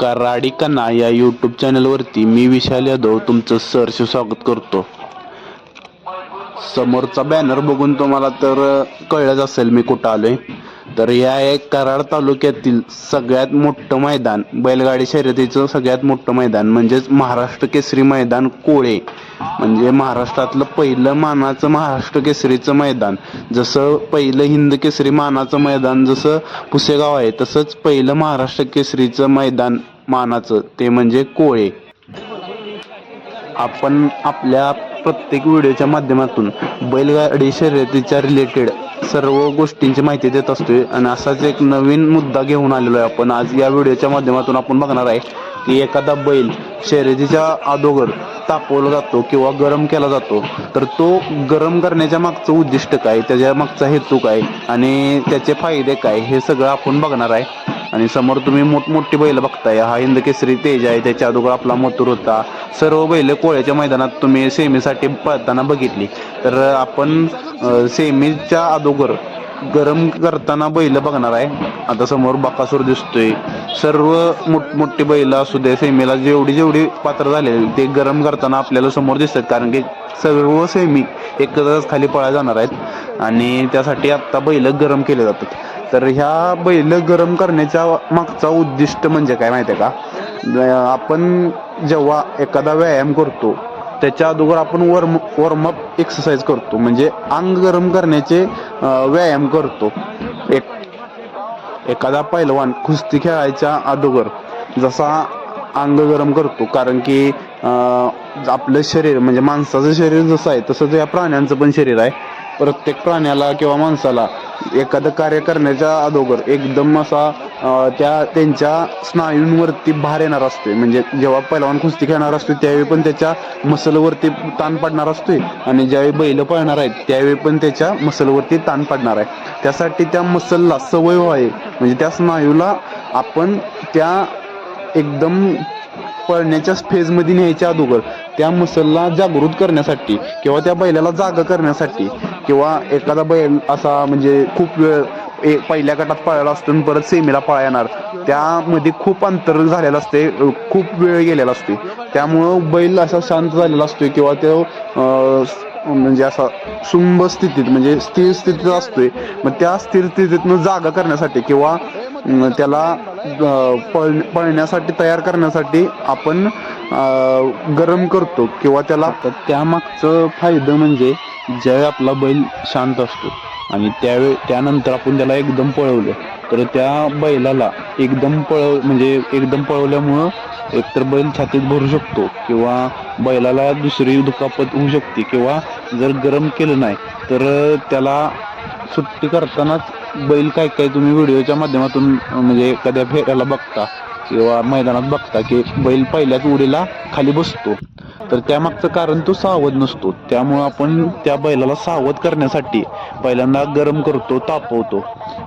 कराडी कना या यूट्यूब चॅनलवरती मी विशाल यादव तुमचं सहर्ष स्वागत करतो. समोरचा बॅनर बघून तुम्हाला तर कळलंच असेल मी कुठं आलोय. तर या एक कराड तालुक्यातील सगळ्यात मोठं मैदान बैलगाडी शर्यतीचं सगळ्यात मोठं मैदान म्हणजेच महाराष्ट्र केसरी मैदान कोळे. म्हणजे महाराष्ट्रातलं पहिलं मानाचं महाराष्ट्र केसरीचं मैदान. जसं पहिलं हिंद केसरी मानाचं मैदान जसं पुसेगाव आहे तसंच पहिलं महाराष्ट्र केसरीचं मैदान मानाचं ते म्हणजे कोळे. आपण आपल्या प्रत्येक व्हिडिओच्या माध्यमातून बैलगाडी शर्यतीच्या रिलेटेड सर्व गोष्टींची माहिती देत असतोय. आणि असाच एक नवीन मुद्दा घेऊन आलेलो आहे आपण. आज या व्हिडिओच्या माध्यमातून आपण बघणार आहे की एखादा बैल शर्यतीच्या अगोदर तापवला जातो किंवा गरम केला जातो. तर तो गरम करण्याच्या मागचं उद्दिष्ट काय? त्याच्या मागचा हेतू काय? आणि त्याचे फायदे काय? हे सगळं आपण बघणार आहे. आणि समोर तुम्ही मोठमोठी बैल बघताय. हा हिंद केसरी तेज आहे. त्याच्या अगोदर आपला मथुर होता. सर्व बैल कोळ्याच्या मैदानात तुम्ही सेमीसाठी पळताना बघितली. तर आपण सेमीच्या अगोदर गरम करताना बैल बघणार आहे. आता समोर बकासूर दिसतोय. सर्व मोठमोठी बैल असू दे सेमीला जेवढी जेवढी पात्र झाले ते गरम करताना आपल्याला समोर दिसतात. कारण की सर्व सेमी एकत्रच खाली पळा जाणार आहेत. आणि त्यासाठी आत्ता बैल गरम केले जातात. तर ह्या बैल गरम करण्याच्या मागचा उद्दिष्ट म्हणजे काय माहिती आहे का आपण जेव्हा एखादा व्यायाम करतो त्याच्या अगोदर आपण वॉर्म वॉर्मअप एक्सरसाइज करतो. म्हणजे अंग गरम करण्याचे व्यायाम करतो. एक एखादा पैलवान कुस्ती खेळायच्या अगोदर जसा अंग गरम करतो कारण की आपलं शरीर म्हणजे माणसाचं शरीर जसं आहे तसंच या प्राण्यांचं पण शरीर आहे. प्रत्येक प्राण्याला किंवा माणसाला एखादं कार्य करण्याच्या अगोदर एकदम असा त्या त्यांच्या स्नायूंवरती भार येणार असतोय. म्हणजे जेव्हा पहिलवान कुस्ती खेळणार असतो त्यावेळी पण त्याच्या मसलवरती ताण पडणार असतोय. आणि ज्यावेळी बैल पळणार आहेत त्यावेळी पण त्याच्या मसलवरती ताण पडणार आहे. त्यासाठी त्या मसलला सवय व्हावी. म्हणजे त्या स्नायूला आपण त्या एकदम पळण्याच्या फेजमध्ये न्यायच्या अगोदर त्या मसलला जागृत करण्यासाठी किंवा त्या बैलाला जागा करण्यासाठी किंवा एखादा बैल असा म्हणजे खूप वेळ ए पहिल्या गटात पळायला असतो आणि परत सेमीला पळा येणार. त्यामध्ये खूप अंतर झालेलं असते खूप वेळ गेलेला असते त्यामुळं बैल असा शांत झालेला असतो किंवा तो म्हणजे असा शुंभ स्थितीत म्हणजे स्थिर स्थितीत असतोय. मग त्या स्थिर स्थितीतनं जागा करण्यासाठी किंवा त्याला पळ पळण्यासाठी तयार करण्यासाठी आपण गरम करतो किंवा त्याला तर त्यामागचं फायदा म्हणजे ज्यावेळी आपला बैल शांत असतो. आणि त्यावेळी त्यानंतर आपण त्याला एकदम पळवलं तर त्या बैलाला एकदम पळव म्हणजे एकदम पळवल्यामुळं एकतर बैल छातीत भरू शकतो किंवा बैलाला दुसरी दुखापत होऊ शकते किंवा जर गरम केलं नाही तर त्याला सुट्टी करतानाच बैल काय काय तुम्ही व्हिडिओच्या माध्यमातून म्हणजे एखाद्या फेऱ्याला बघता किंवा मैदानात बघता की बैल पहिल्याच उडीला खाली बसतो. तर त्यामागचं कारण तो सावध नसतो. त्यामुळं आपण त्या बैलाला सावध करण्यासाठी पहिल्यांदा गरम करतो तापवतो.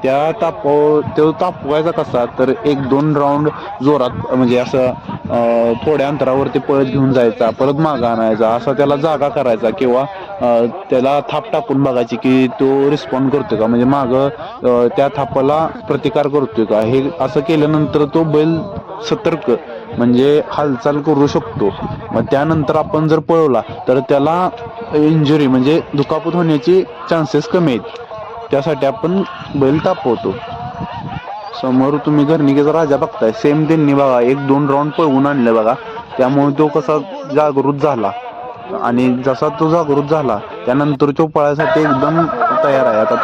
त्या तापव तो तापवायचा कसा? तर एक दोन राऊंड जोरात म्हणजे असं थोड्या अंतरावरती पळत घेऊन जायचा परत मागं आणायचा असा त्याला जागा करायचा किंवा त्याला थाप टाकून बघायची की तो रिस्पॉन्ड करतोय का? म्हणजे मागं त्या थापाला प्रतिकार करतोय का? हे असं केल्यानंतर तो बैल सतर्क म्हणजे हालचाल करू शकतो. मग त्यानंतर आपण जर पळवला तर त्याला इंजुरी म्हणजे दुखापत होण्याची चान्सेस कमी आहेत. त्यासाठी आपण बैल तापवतो. समोर तुम्ही घरनिकेचा राजा बघताय. सेम त्यांनी बघा एक दोन राऊंड पळवून आणले बघा. त्यामुळे तो कसा जागृत झाला. आणि जसा तो जागृत झाला त्यानंतर तो पळायसाठी एकदम तयार आहे. आता